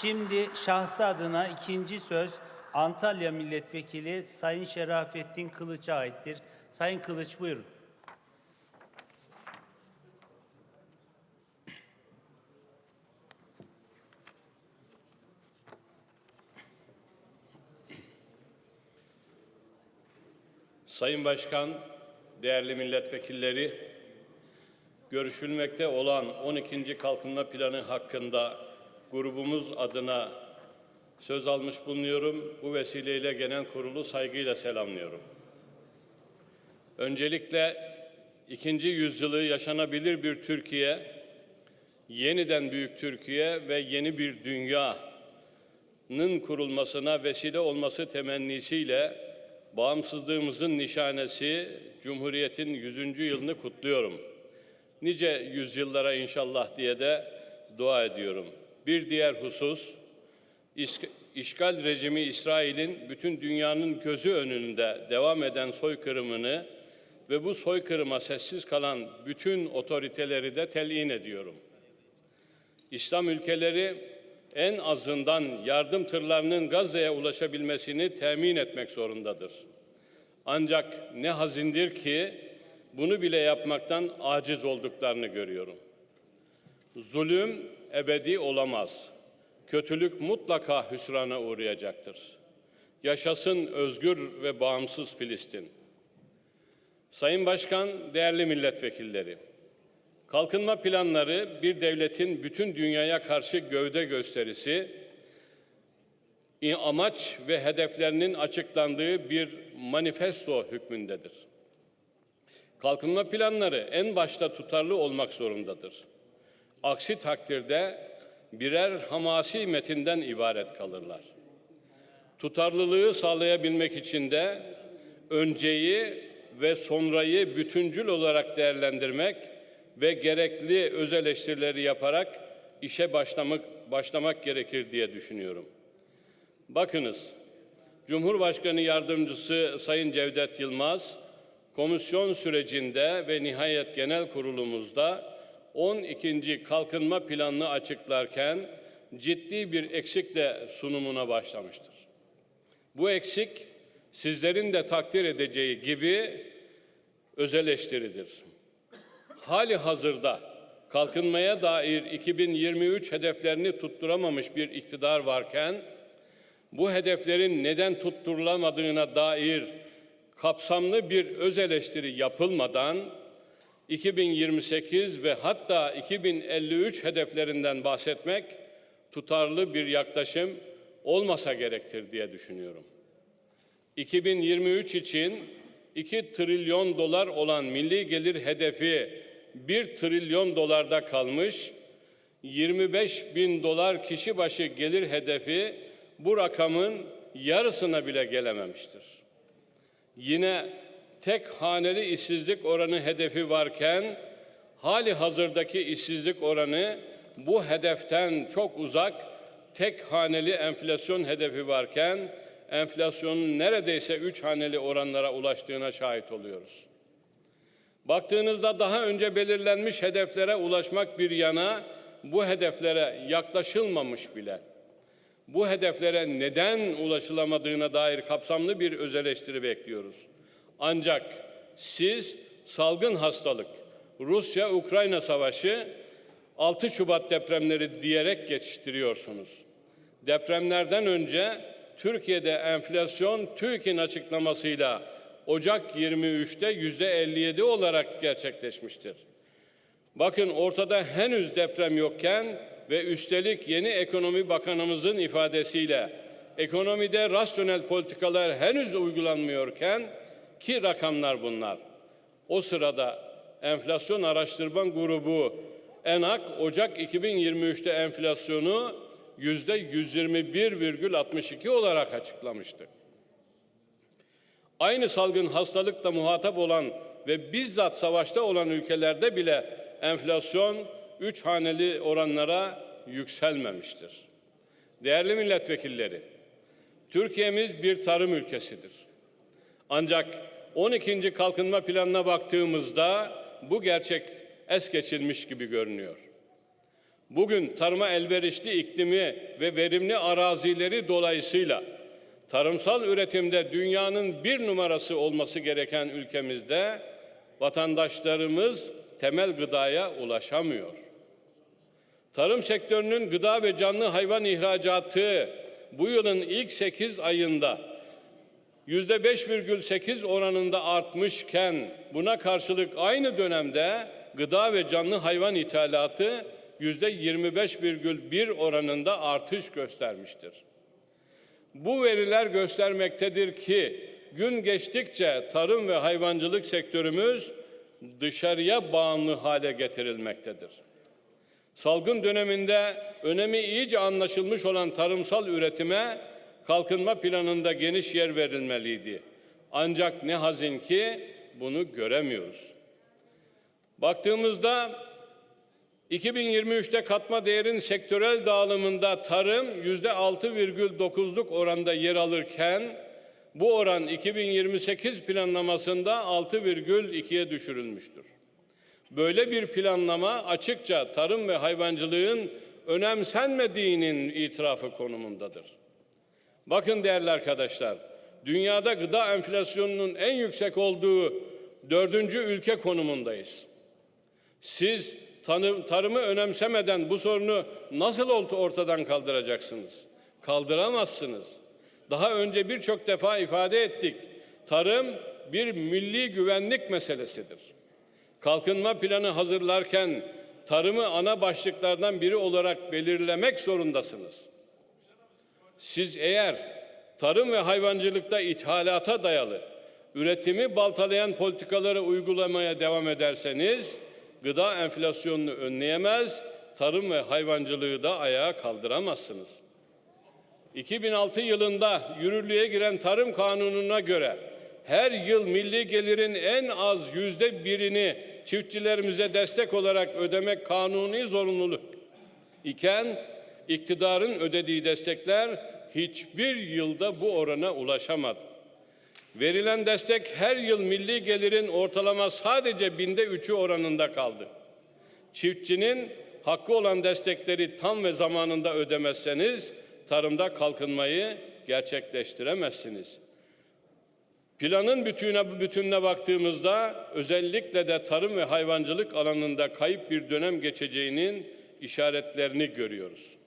Şimdi şahsı adına ikinci söz Antalya Milletvekili Sayın Şerafettin Kılıç'a aittir. Sayın Kılıç buyurun. Sayın Başkan, değerli milletvekilleri, görüşülmekte olan 12. Kalkınma Planı hakkında grubumuz adına söz almış bulunuyorum. Bu vesileyle genel kurulu saygıyla selamlıyorum. Öncelikle ikinci yüzyılı yaşanabilir bir Türkiye, yeniden büyük Türkiye ve yeni bir dünyanın kurulmasına vesile olması temennisiyle bağımsızlığımızın nişanesi Cumhuriyet'in 100. yılını kutluyorum. Nice yüzyıllara inşallah diye de dua ediyorum. Bir diğer husus, işgal rejimi İsrail'in bütün dünyanın gözü önünde devam eden soykırımını ve bu soykırıma sessiz kalan bütün otoriteleri de telin ediyorum. İslam ülkeleri en azından yardım tırlarının Gazze'ye ulaşabilmesini temin etmek zorundadır. Ancak ne hazindir ki bunu bile yapmaktan aciz olduklarını görüyorum. Zulüm ebedi olamaz. Kötülük mutlaka hüsrana uğrayacaktır. Yaşasın özgür ve bağımsız Filistin. Sayın Başkan, değerli milletvekilleri, Kalkınma planları bir devletin bütün dünyaya karşı gövde gösterisi, amaç ve hedeflerinin açıklandığı bir manifesto hükmündedir. Kalkınma planları en başta tutarlı olmak zorundadır. Aksi takdirde birer hamasi metinden ibaret kalırlar. Tutarlılığı sağlayabilmek için de önceyi ve sonrayı bütüncül olarak değerlendirmek ve gerekli öz eleştirileri yaparak işe başlamak, başlamak gerekir diye düşünüyorum. Bakınız, Cumhurbaşkanı Yardımcısı Sayın Cevdet Yılmaz, komisyon sürecinde ve nihayet genel kurulumuzda 12. kalkınma planını açıklarken ciddi bir eksikle sunumuna başlamıştır. Bu eksik sizlerin de takdir edeceği gibi öz eleştiridir hali hazırda kalkınmaya dair 2023 hedeflerini tutturamamış bir iktidar varken bu hedeflerin neden tutturulamadığına dair kapsamlı bir öz eleştiri yapılmadan 2028 ve hatta 2053 hedeflerinden bahsetmek tutarlı bir yaklaşım olmasa gerektir diye düşünüyorum. 2023 için 2 trilyon dolar olan milli gelir hedefi 1 trilyon dolarda kalmış, 25 bin dolar kişi başı gelir hedefi bu rakamın yarısına bile gelememiştir. Yine tek haneli işsizlik oranı hedefi varken hali hazırdaki işsizlik oranı bu hedeften çok uzak tek haneli enflasyon hedefi varken enflasyonun neredeyse üç haneli oranlara ulaştığına şahit oluyoruz. Baktığınızda daha önce belirlenmiş hedeflere ulaşmak bir yana bu hedeflere yaklaşılmamış bile. Bu hedeflere neden ulaşılamadığına dair kapsamlı bir öz eleştiri bekliyoruz. Ancak siz salgın hastalık, Rusya-Ukrayna savaşı, 6 Şubat depremleri diyerek geçiştiriyorsunuz. Depremlerden önce Türkiye'de enflasyon TÜİK'in açıklamasıyla Ocak 23'te yüzde 57 olarak gerçekleşmiştir. Bakın ortada henüz deprem yokken ve üstelik yeni ekonomi bakanımızın ifadesiyle ekonomide rasyonel politikalar henüz uygulanmıyorken ki rakamlar bunlar. O sırada enflasyon araştırma grubu ENAK Ocak 2023'te enflasyonu yüzde 121,62 olarak açıklamıştı. Aynı salgın hastalıkla muhatap olan ve bizzat savaşta olan ülkelerde bile enflasyon üç haneli oranlara yükselmemiştir. Değerli milletvekilleri, Türkiye'miz bir tarım ülkesidir. Ancak 12. kalkınma planına baktığımızda bu gerçek es geçilmiş gibi görünüyor. Bugün tarıma elverişli iklimi ve verimli arazileri dolayısıyla tarımsal üretimde dünyanın bir numarası olması gereken ülkemizde vatandaşlarımız temel gıdaya ulaşamıyor. Tarım sektörünün gıda ve canlı hayvan ihracatı bu yılın ilk 8 ayında %5,8 oranında artmışken buna karşılık aynı dönemde gıda ve canlı hayvan ithalatı %25,1 oranında artış göstermiştir. Bu veriler göstermektedir ki gün geçtikçe tarım ve hayvancılık sektörümüz dışarıya bağımlı hale getirilmektedir. Salgın döneminde önemi iyice anlaşılmış olan tarımsal üretime kalkınma planında geniş yer verilmeliydi. Ancak ne hazin ki bunu göremiyoruz. Baktığımızda 2023'te katma değerin sektörel dağılımında tarım %6,9'luk oranda yer alırken bu oran 2028 planlamasında 6,2'ye düşürülmüştür. Böyle bir planlama açıkça tarım ve hayvancılığın önemsenmediğinin itirafı konumundadır. Bakın değerli arkadaşlar, dünyada gıda enflasyonunun en yüksek olduğu dördüncü ülke konumundayız. Siz tarımı önemsemeden bu sorunu nasıl ort- ortadan kaldıracaksınız? Kaldıramazsınız. Daha önce birçok defa ifade ettik. Tarım bir milli güvenlik meselesidir. Kalkınma planı hazırlarken tarımı ana başlıklardan biri olarak belirlemek zorundasınız. Siz eğer tarım ve hayvancılıkta ithalata dayalı üretimi baltalayan politikaları uygulamaya devam ederseniz gıda enflasyonunu önleyemez, tarım ve hayvancılığı da ayağa kaldıramazsınız. 2006 yılında yürürlüğe giren tarım kanununa göre her yıl milli gelirin en az yüzde birini çiftçilerimize destek olarak ödemek kanuni zorunluluk iken iktidarın ödediği destekler hiçbir yılda bu orana ulaşamadı. Verilen destek her yıl milli gelirin ortalama sadece binde üçü oranında kaldı. Çiftçinin hakkı olan destekleri tam ve zamanında ödemezseniz tarımda kalkınmayı gerçekleştiremezsiniz. Planın bütüne, bütününe baktığımızda özellikle de tarım ve hayvancılık alanında kayıp bir dönem geçeceğinin işaretlerini görüyoruz.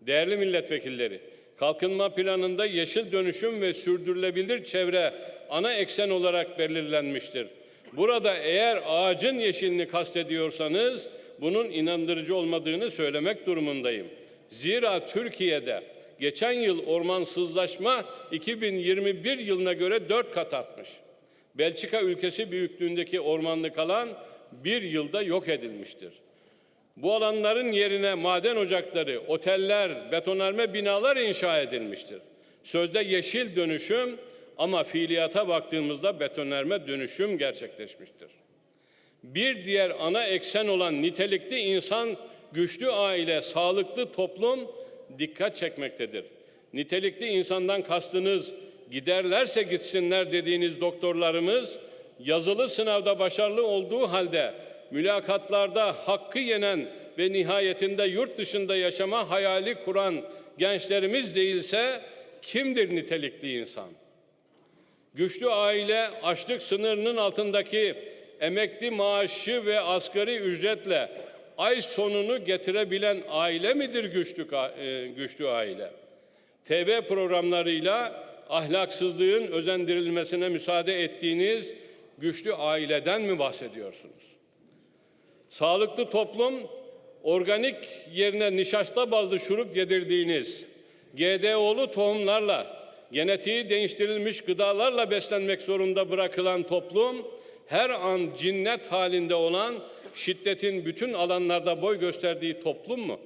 Değerli milletvekilleri, kalkınma planında yeşil dönüşüm ve sürdürülebilir çevre ana eksen olarak belirlenmiştir. Burada eğer ağacın yeşilini kastediyorsanız bunun inandırıcı olmadığını söylemek durumundayım. Zira Türkiye'de geçen yıl ormansızlaşma 2021 yılına göre 4 kat artmış. Belçika ülkesi büyüklüğündeki ormanlık alan bir yılda yok edilmiştir. Bu alanların yerine maden ocakları, oteller, betonarme binalar inşa edilmiştir. Sözde yeşil dönüşüm ama fiiliyata baktığımızda betonarme dönüşüm gerçekleşmiştir. Bir diğer ana eksen olan nitelikli insan, güçlü aile, sağlıklı toplum dikkat çekmektedir. Nitelikli insandan kastınız giderlerse gitsinler dediğiniz doktorlarımız yazılı sınavda başarılı olduğu halde mülakatlarda hakkı yenen ve nihayetinde yurt dışında yaşama hayali kuran gençlerimiz değilse kimdir nitelikli insan? Güçlü aile açlık sınırının altındaki emekli maaşı ve asgari ücretle ay sonunu getirebilen aile midir güçlü, e, güçlü aile? TV programlarıyla ahlaksızlığın özendirilmesine müsaade ettiğiniz güçlü aileden mi bahsediyorsunuz? Sağlıklı toplum, organik yerine nişasta bazlı şurup yedirdiğiniz, GDO'lu tohumlarla, genetiği değiştirilmiş gıdalarla beslenmek zorunda bırakılan toplum, her an cinnet halinde olan şiddetin bütün alanlarda boy gösterdiği toplum mu?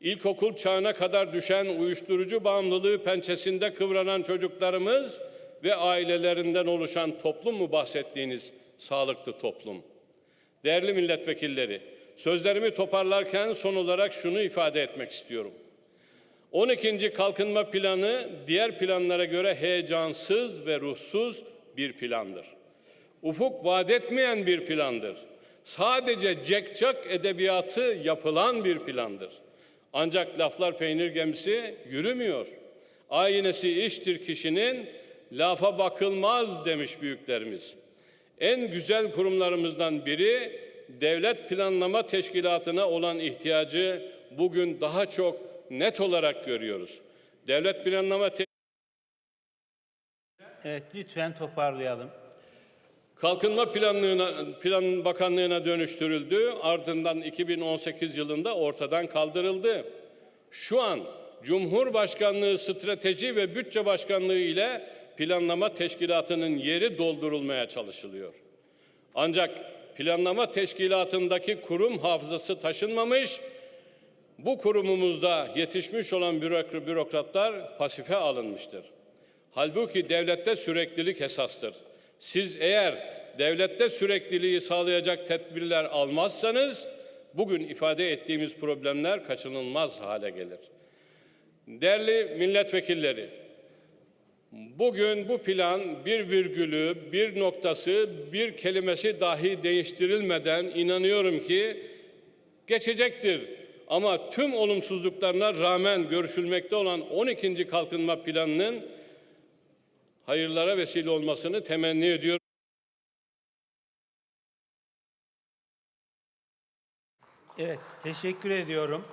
İlkokul çağına kadar düşen uyuşturucu bağımlılığı pençesinde kıvranan çocuklarımız ve ailelerinden oluşan toplum mu bahsettiğiniz sağlıklı toplum? Değerli milletvekilleri, sözlerimi toparlarken son olarak şunu ifade etmek istiyorum. 12. Kalkınma Planı diğer planlara göre heyecansız ve ruhsuz bir plandır. Ufuk vaat etmeyen bir plandır. Sadece cekcak edebiyatı yapılan bir plandır. Ancak laflar peynir gemisi yürümüyor. Aynesi iştir kişinin, lafa bakılmaz demiş büyüklerimiz. En güzel kurumlarımızdan biri devlet planlama teşkilatına olan ihtiyacı bugün daha çok net olarak görüyoruz. Devlet planlama Te- Evet lütfen toparlayalım. Kalkınma Planlığına, Plan Bakanlığı'na dönüştürüldü. Ardından 2018 yılında ortadan kaldırıldı. Şu an Cumhurbaşkanlığı Strateji ve Bütçe Başkanlığı ile Planlama Teşkilatı'nın yeri doldurulmaya çalışılıyor. Ancak planlama teşkilatındaki kurum hafızası taşınmamış, bu kurumumuzda yetişmiş olan bürok- bürokratlar pasife alınmıştır. Halbuki devlette süreklilik esastır. Siz eğer devlette sürekliliği sağlayacak tedbirler almazsanız bugün ifade ettiğimiz problemler kaçınılmaz hale gelir. Değerli milletvekilleri, bugün bu plan bir virgülü, bir noktası, bir kelimesi dahi değiştirilmeden inanıyorum ki geçecektir. Ama tüm olumsuzluklarına rağmen görüşülmekte olan 12. kalkınma planının hayırlara vesile olmasını temenni ediyorum. Evet teşekkür ediyorum.